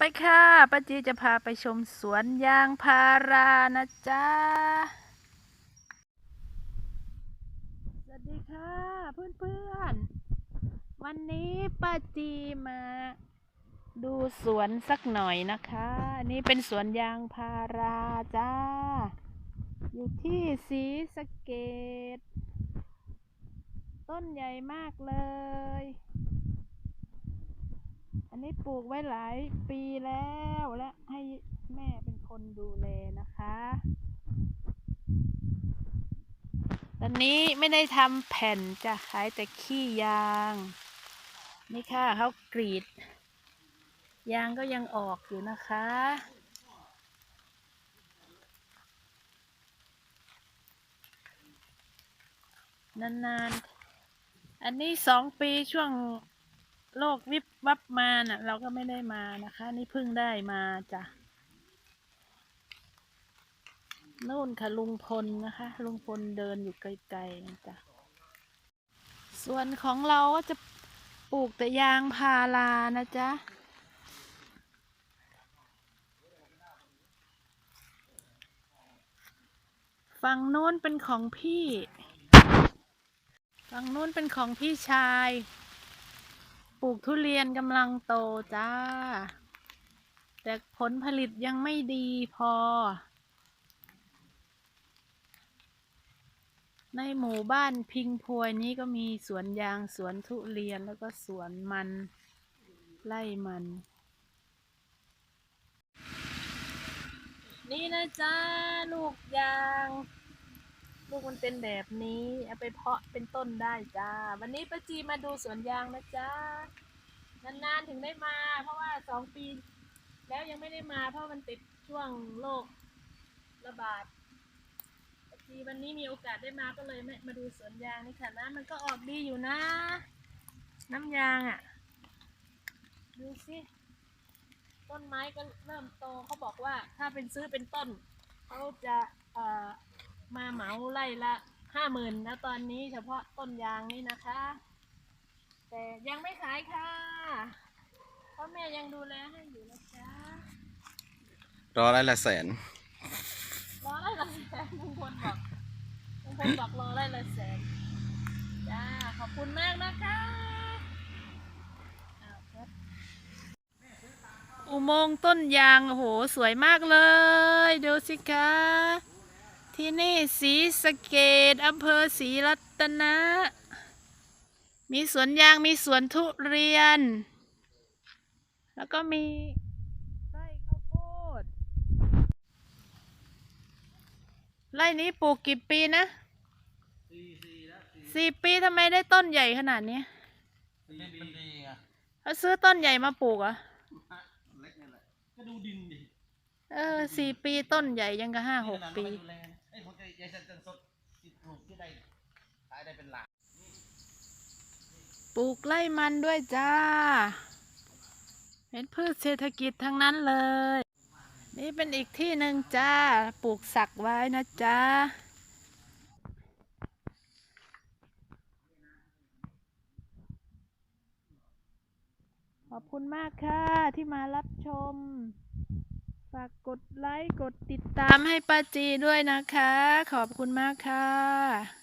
ไปค่ะป้าจีจะพาไปชมสวนยางพารานะจ๊ะ สวัสดีค่ะเพื่อนๆ วันนี้ป้าจีมาดูสวนสักหน่อยนะคะ นี่เป็นสวนยางพาราจ้า อยู่ที่ศรีสะเกดต้นใหญ่มากเลย นนี้ปลูกไว้หลายปีแล้วและให้แม่เป็นคนดูแลนะคะ ตอนนี้ไม่ได้ทำแผ่นจะขายแต่ขี้ยาง นี่ค่ะเขากรีด ยางก็ยังออกอยู่นะคะนานๆ อันนี้สองปีช่วง โรควิบวับมาน่ะ เราก็ไม่ได้มานะคะ นี่เพิ่งได้มาจ้ะนู่นค่ะลุงพลนะคะ ลุงพลเดินอยู่ไกลๆนะจ๊ะส่วนของเราก็จะปลูกแต่ยางพารานะจ๊ะฝั่งนู้นเป็นของพี่ ฝั่งนู้นเป็นของพี่ชาย ปลูกทุเรียนกำลังโตจ้า แต่ผลผลิตยังไม่ดีพอ ในหมู่บ้านพิงพวยนี้ก็มีสวนยางสวนทุเรียนแล้วก็สวนมันไล่มัน นี่นะจ้าลูกยาง ลูกมันเป็นแบบนี้ เอาไปเพาะเป็นต้นได้จ้า วันนี้ป้าจีมาดูสวนยางนะจ้านานๆถึงได้มา เพราะว่าสองปี แล้วยังไม่ได้มา เพราะมันติดช่วงโรคระบาดป้าจีวันนี้มีโอกาสได้มาก็เลยไม่มาดูสวนยางนี่ค่ะนะมันก็ออกดีอยู่นะ น้ำยางอะ่ะ ดูสิต้นไม้ก็เริ่มโตเขาบอกว่าถ้าเป็นซื้อเป็นต้นเขาจะ มาเหมาไล่ละห้าหมื่นนะตอนนี้เฉพาะต้นยางนี่นะคะ แต่ยังไม่ขายค่ะเพราะแม่ยังดูแลให้อยู่นะจ๊ะรอได้ละแสน รอได้ละแสนลุงพลบอกลุงพลบอกรอได้ละแสนจ้าขอบคุณมากนะคะอ้าวครับอุโมงค์ต้นยางโอ้โห สวยมากเลย ดูสิคะ ที่นี่ศรีสะเกดอำเภอศรีรัตนะ มีสวนยางมีสวนทุเรียน แล้วก็มีไร่ข้าวโพดไร่นี้ปลูกกี่ปีนะสี่ปีทำไมได้ต้นใหญ่ขนาดนี้มันดีไงเขาซื้อต้นใหญ่มาปลูกเหรอะเล็กนี่แหละก็ดูดินดิเออสี่ปีต้นใหญ่ยังก็ห้าหกปี นี่ยจะจะสดติดปลูกที่ได้ขายได้เป็นหลักปลูกไร่มันด้วยจ้า เป็นพืชเศรษฐกิจทั้งนั้นเลย นี่เป็นอีกที่หนึ่งจ้า ปลูกสักไว้นะจ้าขอบคุณมากค่ะที่มารับชม ฝากกดไลค์ กดติดตามให้ป้าจีด้วยนะคะ ขอบคุณมากค่ะ